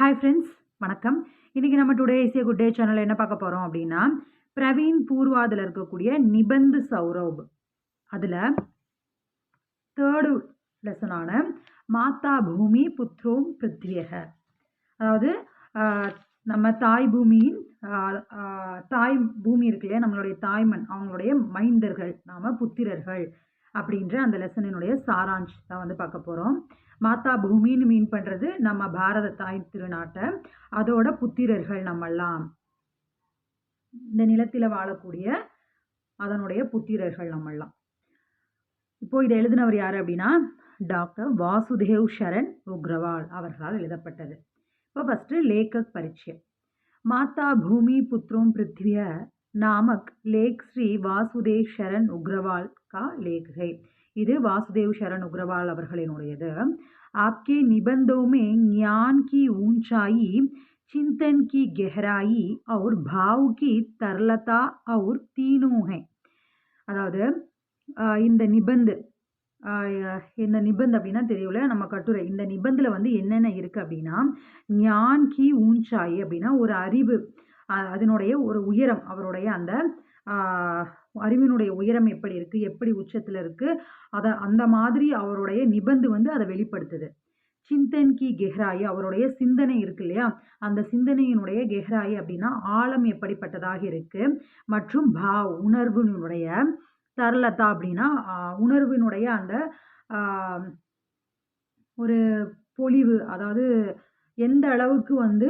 Hi friends வணக்கம். இன்றைக்கி நம்ம டுடே இசிய குட் டே சேனலில் என்ன பார்க்க போகிறோம் அப்படின்னா பிரவீன் பூர்வாதில் இருக்கக்கூடிய நிபந்து சௌரவ். அதில் தேர்டு லெசனான மாதா பூமி புத்ரோம் பிருத்வியக அதாவது நம்ம தாய் பூமியின் தாய் பூமி இருக்கு இல்லையா நம்மளுடைய தாய்மண் அவங்களுடைய மைந்தர்கள் நாம புத்திரர்கள் அப்படின்ற அந்த லெசனினுடைய சாராஞ்ச் தான் வந்து பார்க்க போகிறோம் மாதா பூமின்னு மீன் பண்ணுறது நம்ம பாரத தாய் திருநாட்டை அதோட புத்திரர்கள் நம்மெல்லாம். இந்த நிலத்தில் வாழக்கூடிய அதனுடைய புத்திரர்கள் நம்மெல்லாம். இப்போ இதை எழுதினவர் யார் அப்படின்னா டாக்டர் வாசுதேவ் ஷரண் உக்ரவால் அவர்களால் எழுதப்பட்டது. இப்போ ஃபஸ்ட்டு லேக்கக் பரிச்சயம் மாதா பூமி புத்ரோம் பிருத்திவிய நாமக் லேக் ஸ்ரீ வாசுதேவ் ஷரண் உக்ரவால் கா लेख है இது வாசுதேவ் சரண் உக்ரவால் அவர்களினுடையது आपके निबंधों में ज्ञान की ऊंचाई चिंतन की गहराई और भाव की तरलता और तीनों हैं அதாவது ஆஹ் இந்த நிபந்து ஆஹ் இந்த நிபந்த் அப்படின்னா தெரியல நம்ம கட்டுரை இந்த நிபந்தில் வந்து என்னென்ன இருக்குது அப்படின்னா ஞான் கி ஊஞ்சாய் அப்படின்னா ஒரு அறிவு ஆஹ் அதனுடைய ஒரு உயரம் அவருடைய அந்த ஆஹ் அறிவினுடைய உயரம் எப்படி இருக்குது எப்படி உச்சத்தில் இருக்குது அதை அந்த மாதிரி அவருடைய நிபந்து வந்து அதை வெளிப்படுத்துது. சிந்தன் கி கெஹ்ராயி அவருடைய சிந்தனை இருக்கு இல்லையா? அந்த சிந்தனையினுடைய கெஹ்ராயி அப்படின்னா ஆழம் எப்படிப்பட்டதாக இருக்கு மற்றும் பாவ் உணர்வினுடைய தரலதா அப்படின்னா உணர்வினுடைய அந்த ஒரு பொலிவு அதாவது எந்த அளவுக்கு வந்து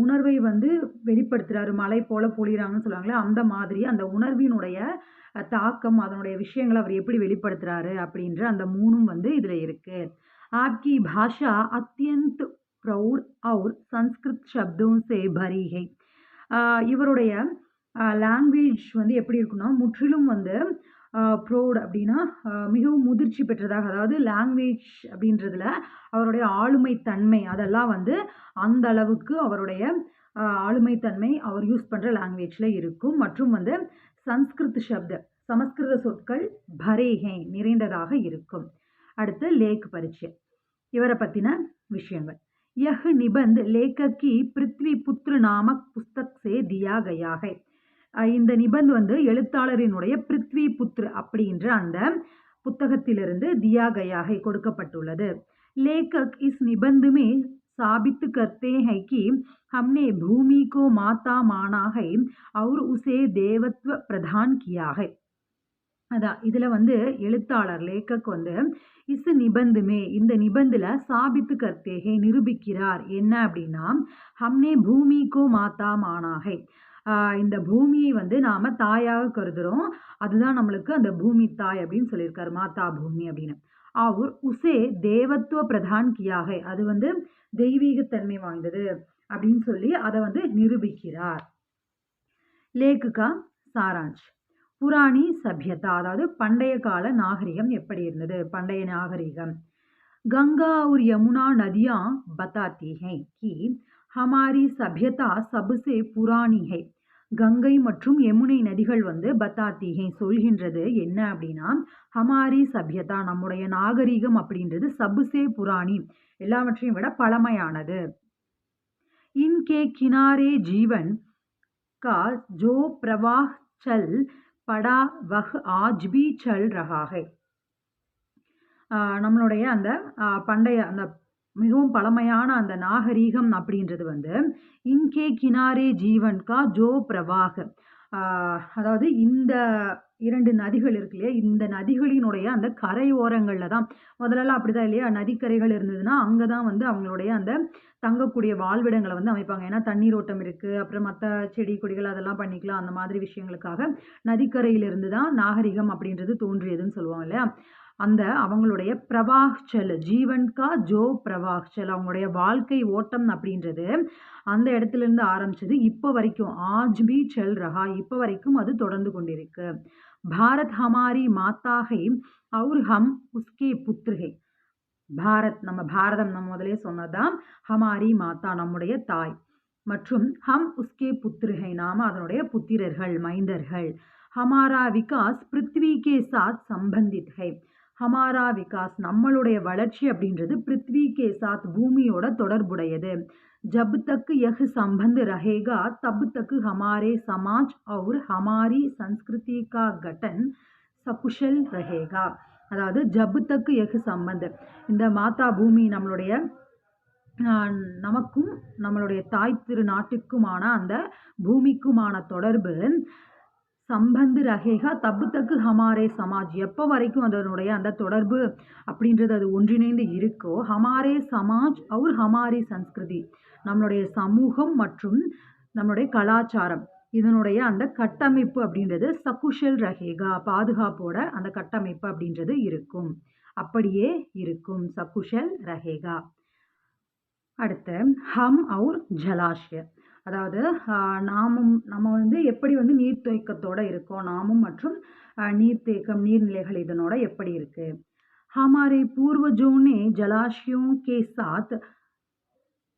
உணர்வை வந்து வெளிப்படுத்துகிறாரு மலை போல பொழிகிறாங்கன்னு சொல்லுவாங்களே அந்த மாதிரி அந்த உணர்வினுடைய தாக்கம் அதனுடைய விஷயங்களை அவர் எப்படி வெளிப்படுத்துகிறாரு அப்படின்ற அந்த மூணும் வந்து இதில் இருக்குது ஆப்கி பாஷா அத்தியந்த் ப்ரௌட் அவுர் சன்ஸ்கிருத் சப்தம் சே பரிகை. இவருடைய லாங்குவேஜ் வந்து எப்படி இருக்குன்னா முற்றிலும் வந்து ப்ரௌட் அப்படின்னா மிகவும் முதிர்ச்சி பெற்றதாக அதாவது லாங்குவேஜ் அப்படின்றதுல அவருடைய ஆளுமை தன்மை அதெல்லாம் வந்து அந்த அளவுக்கு அவருடைய ஆளுமைத்தன்மை அவர் யூஸ் பண்ணுற லாங்குவேஜில் இருக்கும். மற்றும் வந்து சன்ஸ்கிருத் சப்த சமஸ்கிருத சொற்கள் பரேகை நிறைந்ததாக இருக்கும். அடுத்து லேக் பரிச்சை இவரை பற்றின விஷயங்கள். யஹ் நிபந்த் லேக்கி பிருத்வி புத்ரு நாமக் புஸ்தக் சே தியாகையாகை இந்த நிபந்த் வந்து எழுத்தாளரினுடைய பிருத்வி புத்ர் அப்படின்ற அந்த புத்தகத்திலிருந்து தியா கயாகை கொடுக்கப்பட்டுள்ளது लेखक इस निबंध में साबित करते हैं कि हमने भूमि को माता माना है और उसे देवत्व प्रदान किया है அதான் இதில் வந்து எழுத்தாளர் லேக்கக் வந்து இஸ் நிபந்துமே இந்த நிபந்தில் சாபித்து கர்த்தேகை நிரூபிக்கிறார் என்ன அப்படின்னா ஹம்னே பூமிக்கோ மாதா மானாகை ஆஹ் இந்த பூமியை வந்து நாம் தாயாக கருதுகிறோம் அதுதான் நம்மளுக்கு அந்த பூமி தாய் அப்படின்னு சொல்லியிருக்காரு மாதா பூமி அப்படின்னு. அவர் உசே தேவத்துவ பிரதான் கியாக. அது வந்து தெய்வீகத்தன்மை வாய்ந்தது அப்படின்னு சொல்லி அதை வந்து நிரூபிக்கிறார். லேக்குகா சாராஞ்ச். புராணி சபியதா அதாவது பண்டைய கால நாகரிகம் எப்படி இருந்தது? பண்டைய நாகரிகம். கங்கா ஒரு யமுனா நதியா बताती हैं कि हमारी सभ्यता सबसे पुरानी है கங்கை மற்றும் யமுனை நதிகள் வந்து பத்தாத்தீகை சொல்கின்றது. என்ன அப்படின்னா ஹமாரி சபியதா நம்முடைய நாகரீகம் அப்படின்றது. சபுசே புராணி. எல்லாவற்றையும் விட பழமையானது. இன்கே கினாரே ஜீவன் கா ஜோ பிரவாஹ் சல் படா வஹ் ஆஜ் பி சல் ரஹாகை நம்மளுடைய அந்த பண்டைய அந்த மிகவும் பழமையான அந்த நாகரீகம் அப்படின்றது வந்து இன்கே கினாரே ஜீவன் கா ஜோ பிரவாக அதாவது இந்த இரண்டு நதிகள் இருக்கு இல்லையா இந்த நதிகளினுடைய அந்த கரையோரங்களில் தான். முதல்லலாம் அப்படிதான் இல்லையா நதிக்கரைகள் இருந்ததுன்னா அங்கே தான் வந்து அவங்களுடைய அந்த தங்கக்கூடிய வாழ்விடங்களை வந்து அமைப்பாங்க. ஏன்னா தண்ணீர் ஓட்டம் இருக்குது அப்புறம் மற்ற செடி கொடிகள் அதெல்லாம் பண்ணிக்கலாம் அந்த மாதிரி விஷயங்களுக்காக நதிக்கரையிலிருந்து தான் நாகரிகம் அப்படின்றது தோன்றியதுன்னு சொல்லுவாங்க இல்லையா. அந்த அவங்களுடைய பிரவாஹ்சல் ஜீவன் கா ஜோ பிரவாஹ்சல் அவங்களுடைய வாழ்க்கை ஓட்டம் அப்படின்றது அந்த இடத்துல இருந்து ஆரம்பிச்சது இப்போ வரைக்கும். ஆஜ் பி செல் ரஹா இப்போ வரைக்கும் அது தொடர்ந்து கொண்டிருக்கு. பாரத் ஹமாரி மாத்தாகை அவுர் ஹம் உஸ்கே புத்ருகை பாரத் நம்ம பாரதம் நம்ம முதலே சொன்னதான் ஹமாரி மாதா நம்முடைய தாய். மற்றும் ஹம் உஸ்கே புத்ருகை நாம அதனுடைய புத்திரர்கள் மைந்தர்கள். ஹமாரா விகாஸ் பிருத்வி கே சாத் சம்பந்தித் ஹை ஹமாரா விகாஸ் நம்மளுடைய வளர்ச்சி அப்படின்றது பிருத்வி கே சாத் பூமியோட தொடர்புடையது. ஜப் தக் யஹ் சம்பந்த் ரஹேகா தப் தக் ஹமாரே சமாஜ் அவுர் ஹமாரி சன்ஸ்கிருதி கா கட்டன் சகுஷல் ரஹேகா. அதாவது ஜப் தக் யஹ் சம்பந்த். இந்த மாதா பூமி நம்மளுடைய நமக்கும் நம்மளுடைய தாய் திருநாட்டுக்குமான அந்த பூமிக்குமான தொடர்பு சம்பந்து ரகேகா தப்பு தக்கு ஹமாரே சமாஜ். எப்போ வரைக்கும் அதனுடைய அந்த தொடர்பு அப்படின்றது அது ஒன்றிணைந்து இருக்கோ ஹமாரே சமாஜ் அவர் ஹமாரி சன்ஸ்கிருதி நம்மளுடைய சமூகம் மற்றும் நம்மளுடைய கலாச்சாரம். இதனுடைய அந்த கட்டமைப்பு அப்படின்றது சகுஷல் ரஹேகா பாதுகாப்போட அந்த கட்டமைப்பு அப்படின்றது இருக்கும். அப்படியே இருக்கும் சகுஷல் ரஹேகா அடுத்து ஹம் அவுர் ஜலாஷ்ய. அதாவது ஆஹ், நாமும் நம்ம வந்து எப்படி வந்து நீர்த்தேக்கத்தோட இருக்கோம் நாமும் மற்றும் ஆஹ், நீர்த்தேக்கம் நீர்நிலைகள் இதனோட எப்படி இருக்கு हमारे पूर्वजों ने जलाशयों के साथ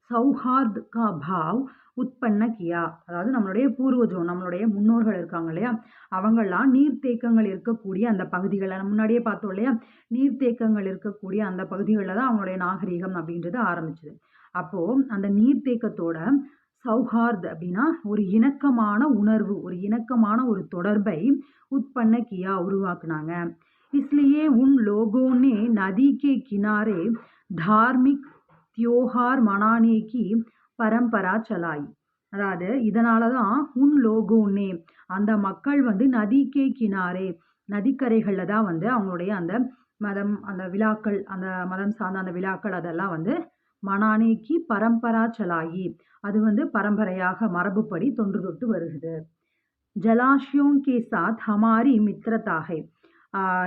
சௌஹார்த் கா பாவ் உற்பன்ன கியா அதாவது நம்மளுடைய பூர்வஜம் நம்மளுடைய முன்னோர்கள் இருக்காங்க இல்லையா அவங்கெல்லாம் நீர்த்தேக்கங்கள் இருக்கக்கூடிய அந்த பகுதிகளை நம்ம முன்னாடியே பார்த்தோம் இல்லையா நீர்த்தேக்கங்கள் இருக்கக்கூடிய அந்த பகுதிகளில் தான் அவங்களுடைய நாகரிகம் அப்படின்றது ஆரம்பிச்சது அப்போ அந்த நீர்த்தேக்கத்தோட சௌஹார்த் அப்படின்னா ஒரு இணக்கமான உணர்வு ஒரு இணக்கமான ஒரு தொடர்பை உற்பன்ன கியா உருவாக்குனாங்க इसलिए उन लोगों ने नदी के किनारे धार्मिक त्योहार मनाने की பரம்பரா சலாய் அதாவது இதனால தான் உன் லோகோன்னே அந்த மக்கள் வந்து நதிக்கே கினாரே நதிக்கரைகளில் தான் வந்து அவங்களுடைய அந்த மதம் அந்த விழாக்கள் அந்த மதம் சார்ந்த அந்த விழாக்கள் அதெல்லாம் வந்து மனானே கி பரம்பரா சலாயி அது வந்து பரம்பரையாக மரபுப்படி தொன்று தொட்டு வருகிறது. ஜலாஷியோங் கே சாத் ஹமாரி மித்ரதாகை.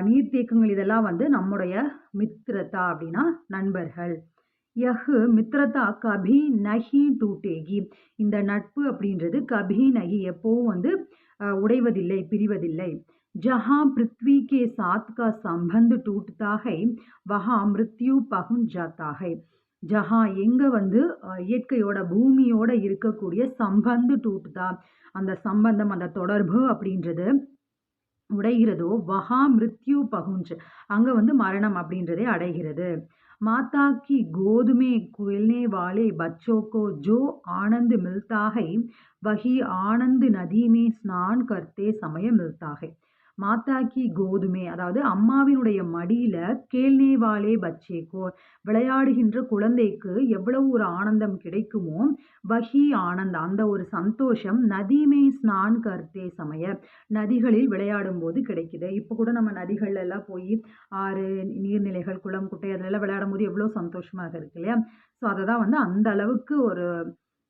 நீர்த்தேக்கங்கள் இதெல்லாம் வந்து நம்முடைய மித்ரதா அப்படின்னா நண்பர்கள். யஹு மித்ரதா கபி நஹி டூட்டேகி. இந்த நட்பு அப்படின்றது கபி நஹி எப்போவும் வந்து உடைவதில்லை பிரிவதில்லை. ஜஹா பிருத்வி கே சாத் கா சம்பந்து டூட்டதாகை. வஹா மிருத்யு பகுஞ்சாத்தாகை ஜஹா எங்கே வந்து இயற்கையோட பூமியோட இருக்கக்கூடிய சம்பந்து டூட்டுதா அந்த சம்பந்தம் அந்த தொடர்பு அப்படின்றது உடைகிறதோ வஹா மிருத்யு பகுஞ்சு. அங்கே வந்து மரணம் அப்படின்றதே அடைகிறது. மாதா கி கோதுமே குயில்னே வாலே பச்சோக்கோ ஜோ ஆனந்த் மில்தாகை வஹி ஆனந்த் நதிமே ஸ்நான் கர்த்தே சமய மில்தாகை. மாத்தாக்கி கோதுமை அதாவது அம்மாவினுடைய மடியில் கேள்நேவாலே பச்சேக்கோ விளையாடுகின்ற குழந்தைக்கு எவ்வளவு ஒரு ஆனந்தம் கிடைக்குமோ வஹி ஆனந்த் அந்த ஒரு சந்தோஷம் நதிமே ஸ்நான் கர்த்தே சமய. நதிகளில் விளையாடும் போது கிடைக்குது. இப்போ கூட நம்ம நதிகள்ல எல்லாம் போய் ஆறு நீர்நிலைகள் குளம் குட்டை அதெல்லாம் விளையாடும் போது எவ்வளோ சந்தோஷமாக இருக்கு இல்லையா? ஸோ அதை தான் வந்து அந்த அளவுக்கு ஒரு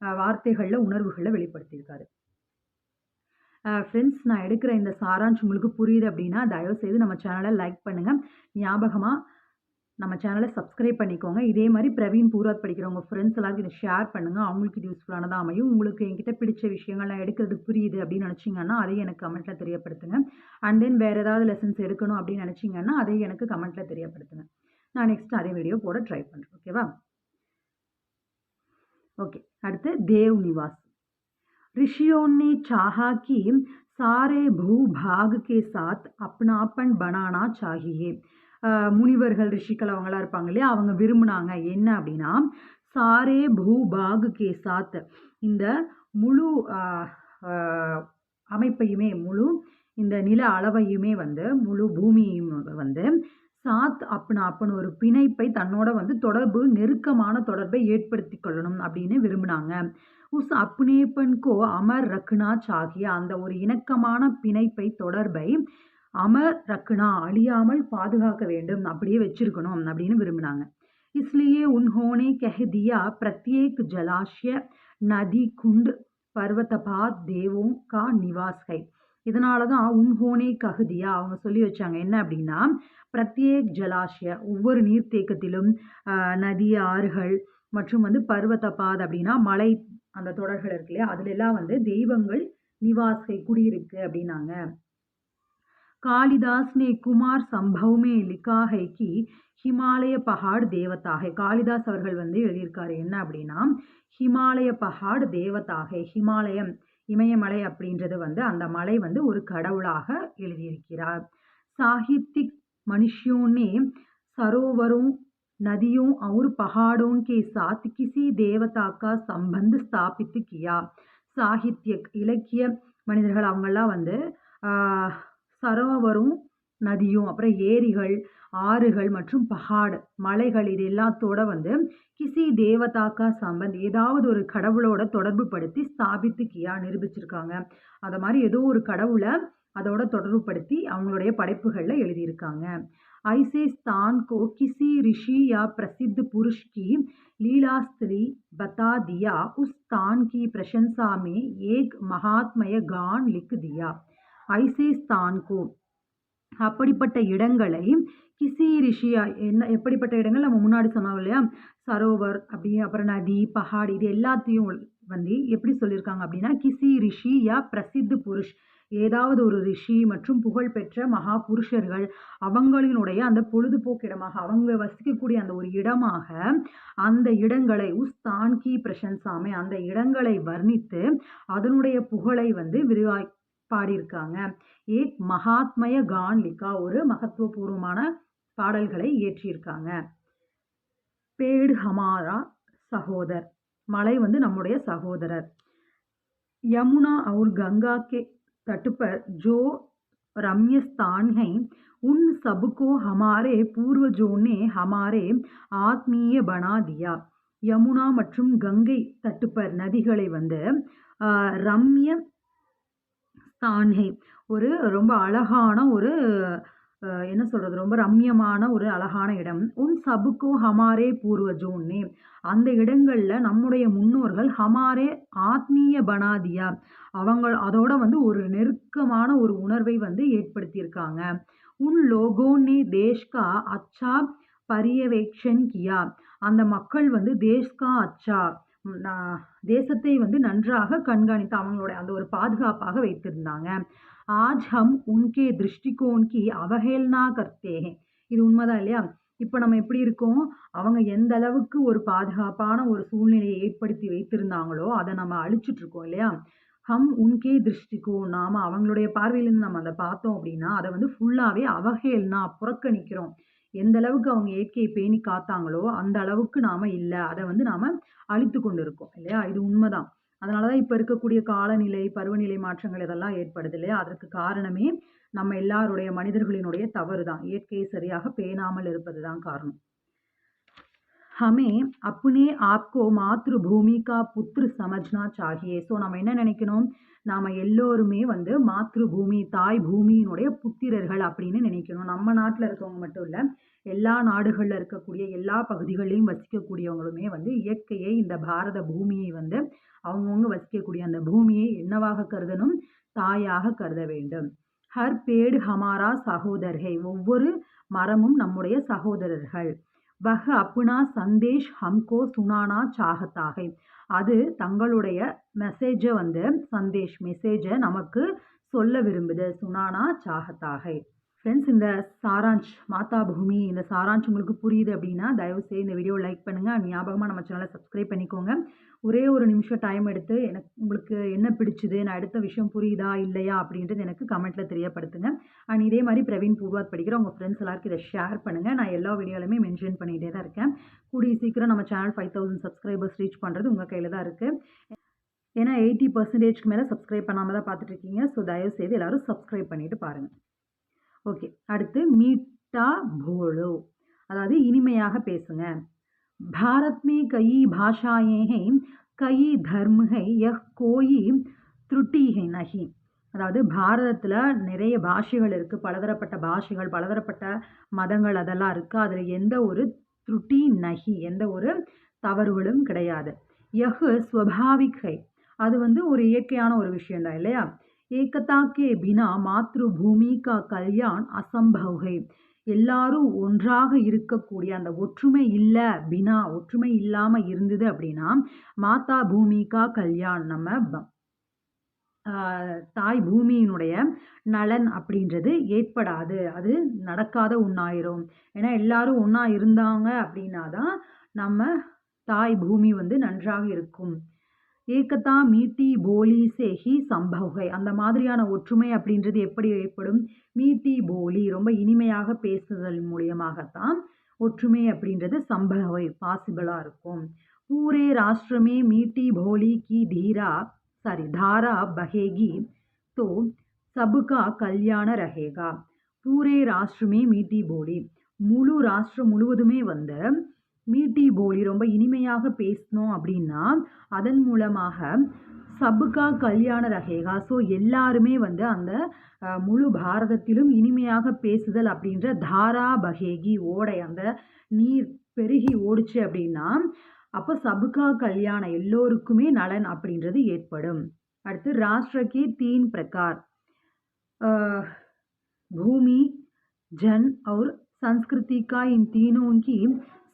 வார்த்தைகளில் உணர்வுகளில் வெளிப்படுத்தியிருக்காரு. ஃப்ரெண்ட்ஸ் நான் எடுக்கிற இந்த சாரான்ஸ் உங்களுக்கு புரியுது அப்படின்னா தயவு செய்து நம்ம சேனலை லைக் பண்ணுங்கள் ஞாபகமாக நம்ம சேனலை சப்ஸ்கிரைப் பண்ணிக்கோங்க. இதே மாதிரி பிரவீன் பூர்வாத் படிக்கிறவங்க ஃப்ரெண்ட்ஸ் எல்லாருக்கும் இதை ஷேர் பண்ணுங்கள் அவங்களுக்கு இது யூஸ்ஃபுல்லானதாக அமையும். உங்களுக்கு என்கிட்ட பிடிச்ச விஷயங்கள் நான் எடுக்கிறது புரியுது அப்படின்னு நினச்சிங்கன்னா அதையும் எனக்கு கமெண்ட்டில் தெரியப்படுத்துங்க. அண்ட் தென் வேறு ஏதாவது லெசன்ஸ் எடுக்கணும் அப்படின்னு நினச்சிங்கன்னா அதையும் எனக்கு கமெண்ட்டில் தெரியப்படுத்துங்க. நான் நெக்ஸ்ட் அதே வீடியோ போட ட்ரை பண்ணுறேன் ஓகேவா ஓகே அடுத்து தேவ் நிவாஸ். ऋषियों ने चाहा कि सारे भूभाग के साथ अपनापन बनाना चाहिए அஹ் முனிவர்கள் ரிஷிகள் அவங்களாம் இருப்பாங்க இல்லையா அவங்க விரும்புனாங்க என்ன அப்படின்னா சாரே பூபாக் கே சாத் இந்த முழு அஹ், அஹ், அமைப்பையுமே முழு இந்த நில அளவையுமே வந்து முழு பூமியையும் வந்து சாத் அப்னா அப்பன்னு ஒரு பிணைப்பை தன்னோட வந்து தொடர்பு நெருக்கமான தொடர்பை ஏற்படுத்தி கொள்ளணும் அப்படின்னு விரும்பினாங்க உஸ் அப்னேப்பன் கோ அமர் ரக்னா சாகிய அந்த ஒரு இணக்கமான பிணைப்பை தொடர்பை அமர் ரக்னா அழியாமல் பாதுகாக்க வேண்டும் அப்படியே வச்சிருக்கணும் அப்படின்னு விரும்பினாங்க इसलिए उन्होंने कह दिया प्रत्येक जलाशय नदी कुंड पर्वतपात देवों का निवास है இதனால தான் உன்ஹோனே ககுதியா அவங்க சொல்லி வச்சாங்க என்ன அப்படின்னா பிரத்யேக் ஜலாஷய ஒவ்வொரு நீர்த்தேக்கத்திலும் ஆஹ், நதி ஆறுகள் மற்றும் வந்து பர்வதபாத் அப்படின்னா மலை அந்த தொடர்கள் இருக்கு இல்லையா அதுல எல்லாம் வந்து தெய்வங்கள் நிவாசை குடியிருக்கு அப்படின்னாங்க कालिदास ने कुमार संभव में लिखा है कि ஹிமாலய பஹாட் தேவதாக காளிதாஸ் அவர்கள் வந்து எழுதியிருக்காரு என்ன அப்படின்னா ஹிமாலய பஹாட் தேவதாக ஹிமாலயம் இமயமலை அப்படின்றது வந்து அந்த மலை வந்து ஒரு கடவுளாக எழுதியிருக்கிறார் சாகித்யிக் மனுஷியோனே சரோவரும் नदियों और पहाड़ों के साथ किसी देवता का संबंध स्थापित किया சாகித்ய இலக்கிய மனிதர்கள் அவங்கெல்லாம் வந்து ஆஹ், சரோவரும் நதியும் அப்புறம் ஏரிகள் ஆறுகள் மற்றும் பஹாடு மலைகள் இது எல்லாத்தோட வந்து கிசி தேவதாக்கா சம்பந்த் ஏதாவது ஒரு கடவுளோட தொடர்பு படுத்தி ஸ்தாபித்து கியா நிரூபிச்சிருக்காங்க அதை மாதிரி ஏதோ ஒரு கடவுளை அதோட தொடர்புபடுத்தி அவங்களுடைய படைப்புகளில் எழுதியிருக்காங்க ऐसे स्थान को किसी ऋषि या प्रसिद्ध पुरुष की लीलास्त्री बता दिया उस स्थान की प्रशंसा में एक महात्मय गान लिख दिया ऐसे स्थान को அப்படிப்பட்ட இடங்களை கிசி ரிஷியா என்ன எப்படிப்பட்ட இடங்கள் நம்ம முன்னாடி சொன்னோம் இல்லையா சரோவர் அப்படி அப்புறம் நதி பஹாடு இது எல்லாத்தையும் வந்து எப்படி சொல்லியிருக்காங்க அப்படின்னா கிசி ரிஷி யா பிரசித்த புருஷ் ஏதாவது ஒரு ரிஷி மற்றும் புகழ்பெற்ற மகா புருஷர்கள் அவங்களினுடைய அந்த பொழுதுபோக்கிடமாக அவங்க வசிக்கக்கூடிய அந்த ஒரு இடமாக அந்த இடங்களை உஸ்தான் கி பிரசன்சாமி அந்த இடங்களை வர்ணித்து அதனுடைய புகழை வந்து விரிவாய் பாடியிருக்காங்க. ஏ மகாத்மய கான்லிகா ஒரு மகத்துவபூர்வமான பாடல்களை இயற்றியிருக்காங்க. பேடு ஹமாரா சகோதர் மலை வந்து நம்முடைய சகோதரர். யமுனா அவர் கங்கா கே तट पर जो रम्य स्थान हैं उन सबको हमारे पूर्वजों ने हमारे ஆத்மீய பனா தியா யமுனா மற்றும் கங்கை தட்டுப்பர் நதிகளை வந்து ஆஹ், ரம்ய ஸ்தான்ஹை ஒரு ரொம்ப அழகான ஒரு ஆஹ், என்ன சொல்கிறது ரொம்ப ரம்யமான ஒரு அழகான இடம். உன் சபுக்கோ ஹமாரே பூர்வஜோன்னே அந்த இடங்களில் நம்முடைய முன்னோர்கள் ஹமாரே ஆத்மீய பனாதியா. அவங்க அதோட வந்து ஒரு நெருக்கமான ஒரு உணர்வை வந்து ஏற்படுத்தியிருக்காங்க. உன் லோகோன்னே தேஷ்கா அச்சா பரியவேக்ஷன் கியா. அந்த மக்கள் வந்து தேஷ்கா அச்சா. தேசத்தை வந்து நன்றாக கண்காணித்து அவங்களோட அந்த ஒரு பாதுகாப்பாக வைத்திருந்தாங்க. ஆஜ் ஹம் உன்கே திருஷ்டிகோன் கி அவஹேல்னா கர்த்தே இது உண்மைதான் இல்லையா? இப்போ நம்ம எப்படி இருக்கோம்? அவங்க எந்த அளவுக்கு ஒரு பாதுகாப்பான ஒரு சூழ்நிலையை ஏற்படுத்தி வைத்திருந்தாங்களோ அதை நம்ம அழிச்சிட்டு இருக்கோம் இல்லையா? ஹம் உன்கே திருஷ்டிக்கோ நாம அவங்களுடைய பார்வையிலேருந்து நம்ம அதை பார்த்தோம் அப்படின்னா அதை வந்து ஃபுல்லாகவே அவகேல்னா புறக்கணிக்கிறோம். எந்த அளவுக்கு அவங்க இயற்கையை பேணி காத்தாங்களோ அந்த அளவுக்கு நாம் இல்லை. அதை வந்து நாம் அழித்து கொண்டு இருக்கோம் இல்லையா? இது உண்மைதான். அதனால தான் இப்போ இருக்கக்கூடிய காலநிலை பருவநிலை மாற்றங்கள் இதெல்லாம் ஏற்படுது இல்லையா அதற்கு காரணமே நம்ம எல்லாருடைய மனிதர்களினுடைய தவறு தான் இயற்கையை சரியாக பேணாமல் இருப்பது தான் காரணம் हमें अपने आप को मातृभूमि का पुत्र समझना चाहिए ஸோ நம்ம என்ன நினைக்கணும் நாம எல்லோருமே வந்து மாத்ருபூமி தாய் பூமியினுடைய புத்திரர்கள் அப்படின்னு நினைக்கணும் நம்ம நாட்டில் இருக்கவங்க மட்டும் இல்லை எல்லா நாடுகளில் இருக்கக்கூடிய எல்லா பகுதிகளையும் வசிக்கக்கூடியவங்களுமே வந்து இயற்கையை இந்த பாரத பூமியை வந்து அவங்கவுங்க வசிக்கக்கூடிய அந்த பூமியை என்னவாக கருதணும்? தாயாக கருத வேண்டும். ஹர் பேடு ஹமாரா சகோதரர்கள் ஒவ்வொரு மரமும் நம்முடைய சகோதரர்கள். வஹ் அப்புனா சந்தேஷ் ஹம்கோ சுனானா சாகத்தாகை. அது தங்களுடைய மெசேஜை வந்து சந்தேஷ் மெசேஜை நமக்கு சொல்ல விரும்புது. சுனானா சாகத்தாகை. ஃப்ரெண்ட்ஸ் இந்த சாராஞ்ச் மாதா பூமி இந்த சாராஞ்ச் உங்களுக்கு புரியுது அப்படின்னா தயவுசெய்து இந்த வீடியோ லைக் பண்ணுங்கள் ஞாபகமாக நம்ம சேனலை சப்ஸ்கிரைப் பண்ணிக்கோங்க. ஒரே ஒரு நிமிஷம் டைம் எடுத்து எனக்கு உங்களுக்கு என்ன பிடிச்சிது நான் எடுத்த விஷயம் புரியுதா இல்லையா அப்படின்றது எனக்கு கமெண்ட்டில் தெரியப்படுத்துங்க. அண்ட் இதே மாதிரி பிரவீன் பூர்வாத் படிக்கிற உங்கள் ஃப்ரெண்ட்ஸ் எல்லாருக்கும் இதை ஷேர் பண்ணுங்கள் நான் எல்லா வீடியோலையுமே மென்ஷன் பண்ணிகிட்டே தான் இருக்கேன். கூடிய சீக்கிரம் நம்ம channel five thousand subscribers reach பண்ணுறது உங்கள் கையில் தான் இருக்குது ஏன்னா எயிட்டி பர்சன்டேஜ்க்கு மேலே சப்ஸ்கிரைப் பண்ணாமல் தான் பார்த்துட்டு இருக்கீங்க. ஸோ தயவு செய்து எல்லாரும் சப்ஸ்கிரைப் பண்ணிட்டு பாருங்கள் ஓகே. அடுத்து மீட்டா போலோ. அதாவது இனிமையாக பேசுங்க. பாரத் மே கயி பாஷாயே கயி தர்மஹை யஹ் கோயி திருட்டிஹை நஹி. அதாவது பாரதத்தில் நிறைய பாஷைகள் இருக்குது பலதரப்பட்ட பாஷைகள் பலதரப்பட்ட மதங்கள் அதெல்லாம் இருக்குது அதில் எந்த ஒரு த்ருட்டி நகி எந்த ஒரு தவறுகளும் கிடையாது. யஹு ஸ்வபாவிகை அது வந்து ஒரு இயற்கையான ஒரு விஷயம் தான் இல்லையா? ஏகதா கே பினா மாத்ரு பூமிகா கல்யாண் அசம்பவ் ஹை எல்லாரும் ஒன்றாக இருக்கக்கூடிய அந்த ஒற்றுமை இல்லை பினா ஒற்றுமை இல்லாமல் இருந்தது அப்படின்னா மாதா பூமிகா கல்யாண் நம்ம தாய் பூமியினுடைய நலன் அப்படின்றது ஏற்படாது. அது நடக்காத ஒன்றாயிரும் ஏன்னா எல்லாரும் ஒன்றா இருந்தாங்க அப்படின்னா தான் நம்ம தாய் பூமி வந்து நன்றாக இருக்கும். ஏகதா மீட்டி போலி செஹி சம்பவகை அந்த மாதிரியான ஒற்றுமை அப்படின்றது எப்படி ஏற்படும்? மீட்டி போலி ரொம்ப இனிமையாக பேசுதல் மூலியமாகத்தான் ஒற்றுமை அப்படின்றது சம்பவை பாசிபிளாக இருக்கும். பூரே ராஷ்டிரமே மீட்டி போலி கி தீரா சாரி தாரா பஹேகி தோ சபுகா கல்யாண ரஹேகா பூரே ராஷ்டிரமே மீட்டி போலி. முழு ராஷ்டிரம் முழுவதுமே வந்து மீட்டி போலி ரொம்ப இனிமையாக பேசணும் அப்படின்னா அதன் மூலமாக சபுகா கல்யாண ரஹேகா ஸோ எல்லாருமே வந்து அந்த அஹ், முழு பாரதத்திலும் இனிமையாக பேசுதல் அப்படின்ற தாரா பஹேகி ஓடை அந்த நீர் பெருகி ஓடுச்சு அப்படின்னா அப்போ சபுகா கல்யாணம் எல்லோருக்குமே நலன் அப்படின்றது ஏற்படும் அடுத்து ராஷ்டிரக்கே தீன் பிரகார் अ, भूमि जन और संस्कृति का इन तीनों की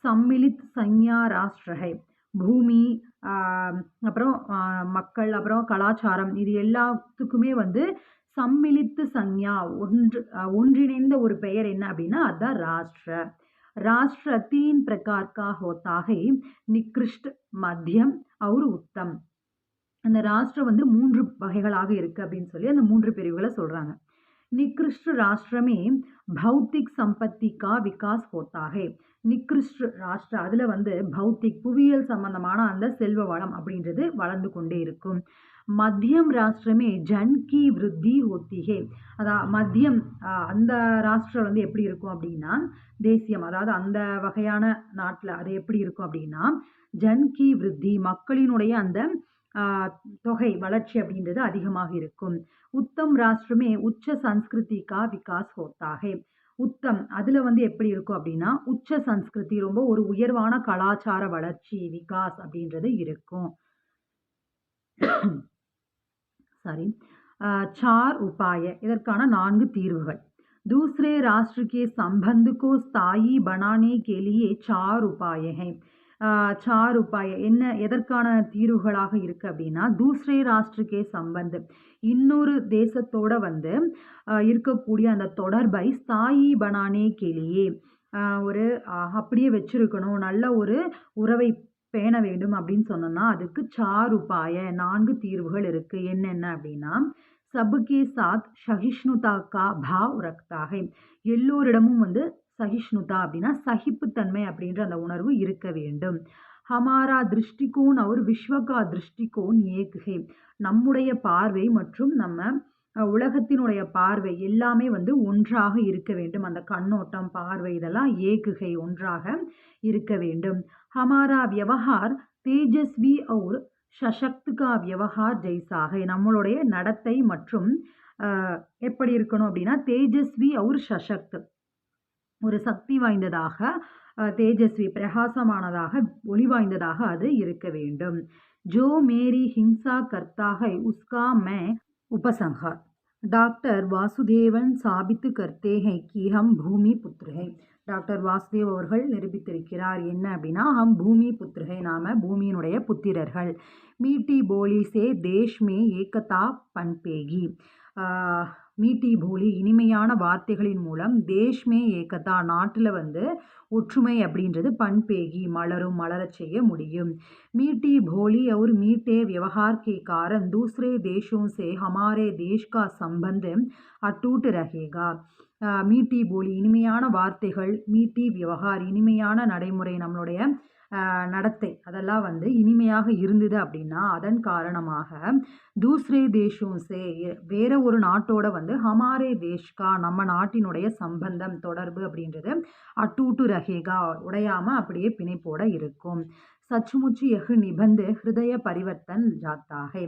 सम्मिलित संज्ञा राष्ट्र है பூமி ஆஹ், அப்புறம் ஆஹ், மக்கள் அப்புறம் கலாச்சாரம் இது எல்லாத்துக்குமே வந்து சம்மிலித்து சஞ்ஞா ஒன்று ஆஹ், ஒன்றிணைந்த ஒரு பெயர் என்ன அப்படின்னா அதுதான் ராஷ்டிர ராஷ்டிர தீன் பிரகார் கா ஹோத்தா है நிகிருஷ்ட் மத்தியம் और உத்தம் அந்த ராஷ்டிரம் வந்து மூன்று வகைகளாக இருக்குது அப்படின்னு சொல்லி அந்த மூன்று பிரிவுகளை சொல்கிறாங்க निकृष्ट राष्ट्र में பௌத்திக் சம்பத்தி கா விகாஸ் ஹோத்தா நிக்ரிஷ்ட் நிகிருஷ்ட ராஷ்டிர அதில் வந்து பௌத்திக் புவியியல் சம்பந்தமான அந்த செல்வ வளம் அப்படின்றது வளர்ந்து கொண்டே இருக்கும். மத்தியம் ராஷ்டிரமே ஜன் கி விருத்தி ஹோத்தி அதான் மத்தியம் அந்த ராஷ்டிரம் வந்து எப்படி இருக்கும் அப்படின்னா தேசியம் அதாவது அந்த வகையான நாட்டில் அது எப்படி இருக்கும் அப்படின்னா ஜன் கி விருத்தி மக்களினுடைய அந்த தொகை வளர்ச்சி அப்படின்றது அதிகமாக இருக்கும் உத்தம் ராஷ்டிரமே உச்ச சன்ஸ்கிருதி கா விகாஸ் ஹோத்தா ஹே உத்தம் அதில் வந்து எப்படி இருக்கும் அப்படின்னா உச்ச சன்ஸ்கிருதி ரொம்ப ஒரு உயர்வான கலாச்சார வளர்ச்சி விகாஸ் அப்படின்றது இருக்கும் சாரி चार उपाय இதற்கான நான்கு தீர்வுகள் दूसरे राष्ट्र के संबंध को स्थायी बनाने के लिए चार उपाय हैं ஆஹ் சார் உபாய என்ன எதற்கான தீர்வுகளாக இருக்கு அப்படின்னா தூசரே ராஷ்டிரக்கே சம்பந்த். இன்னொரு தேசத்தோட வந்து இருக்கக்கூடிய அந்த தொடர்பை ஸ்தாயி பனானே கேளியே. ஒரு அப்படியே வச்சிருக்கணும் நல்ல ஒரு உறவை பேண வேண்டும் அப்படின்னு சொன்னோம்னா அதுக்கு சார் உபாய நான்கு தீர்வுகள் இருக்கு. என்னென்ன அப்படின்னா சபுகே சாத் சகிஷ்ணுதா கா பாவ் ரக்தாகை. எல்லோரிடமும் வந்து சகிஷ்ணுதா அப்படின்னா சகிப்புத்தன்மை அப்படின்ற அந்த உணர்வு இருக்க வேண்டும். ஹமாரா திருஷ்டிகோன் அவர் விஸ்வகா திருஷ்டிகோன் ஏகுகே நம்முடைய பார்வை மற்றும் நம்ம உலகத்தினுடைய பார்வை எல்லாமே வந்து ஒன்றாக இருக்க வேண்டும். அந்த கண்ணோட்டம் பார்வை இதெல்லாம் ஏகுகை ஒன்றாக இருக்க வேண்டும். ஹமாரா வியவஹார் தேஜஸ்வி அவர் சசக்துகா வியவஹார் ஜெய்சாகை. நம்மளுடைய நடத்தை மற்றும் எப்படி இருக்கணும் அப்படின்னா தேஜஸ்வி அவுர் சசக்த். ஒரு சக்தி வாய்ந்ததாக அஹ், தேஜஸ்வி பிரகாசமானதாக ஒளி வாய்ந்ததாக அது இருக்க வேண்டும் ஜோ மேரி ஹிம்சா கர்த்தா है उसका मैं उपसंहार डॉक्टर वासुदेवन साबित करते हैं कि हम भूमि पुत्र हैं டாக்டர் வாசுதேவ் அவர்கள் நிரூபித்திருக்கிறார் என்ன அப்படின்னா ஹம் பூமி புத்திரகை நாம பூமியினுடைய புத்திரர்கள் மீட்டி போலி சே தேஷ் மே ஏகதா பண்பேகி ஆஹ், மீட்டி போலி இனிமையான வார்த்தைகளின் மூலம் தேஷ்மே ஏகதா நாட்டில் வந்து ஒற்றுமை அப்படின்றது பண்பேகி மலரும் மலரச் செய்ய முடியும் मीठी भोली और मीठे व्यवहार के कारण दूसरे देशों से हमारे देश का संबंध अटूट रहेगा ஆஹ் மீட்டி போலி இனிமையான வார்த்தைகள் மீட்டி விவகார் இனிமையான நடைமுறை நம்மளுடைய ஆஹ் நடத்தை. அதெல்லாம் வந்து இனிமையாக இருந்தது அப்படின்னா அதன் காரணமாக தூஸ்ரே தேஷம் சே வேற ஒரு நாட்டோட வந்து ஹமாரே தேஷ்கா நம்ம நாட்டினுடைய சம்பந்தம் தொடர்பு அப்படின்றது அட்டூட்டு ரஹேகா உடையாம அப்படியே பிணைப்போட இருக்கும். சச்சுமுச்சு எஃகு நிபந்து ஹிருதய பரிவர்த்தன் ஜாத்தாகை.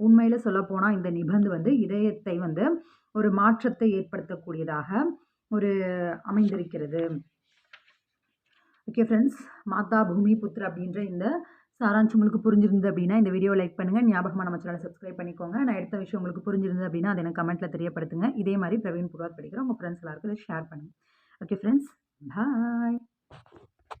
உண்மையில் சொல்லப்போனால் இந்த நிபந்து வந்து இதயத்தை வந்து ஒரு மாற்றத்தை ஏற்படுத்தக்கூடியதாக ஒரு அமைந்திருக்கிறது. ஓகே ஃப்ரெண்ட்ஸ் மாதா பூமி புத்திர அப்படின்ற இந்த சாராம்சம் உங்களுக்கு புரிஞ்சிருந்தது அப்படின்னா இந்த வீடியோ லைக் பண்ணுங்கள் ஞாபகமாக நம்ம சேனலை சப்ஸ்கிரைப் பண்ணிக்கோங்க. நான் எடுத்த விஷயம் உங்களுக்கு புரிஞ்சிருந்தது அப்படின்னா அதை எனக்கு கமெண்ட்டில் தெரியப்படுத்துங்க. இதே மாதிரி பிரவீன் புராத் படிக்கிறேன் உங்கள் ஃப்ரெண்ட்ஸ் எல்லாருக்கும் இதை ஷேர் பண்ணுங்கள் ஓகே ஃப்ரெண்ட்ஸ் பாய்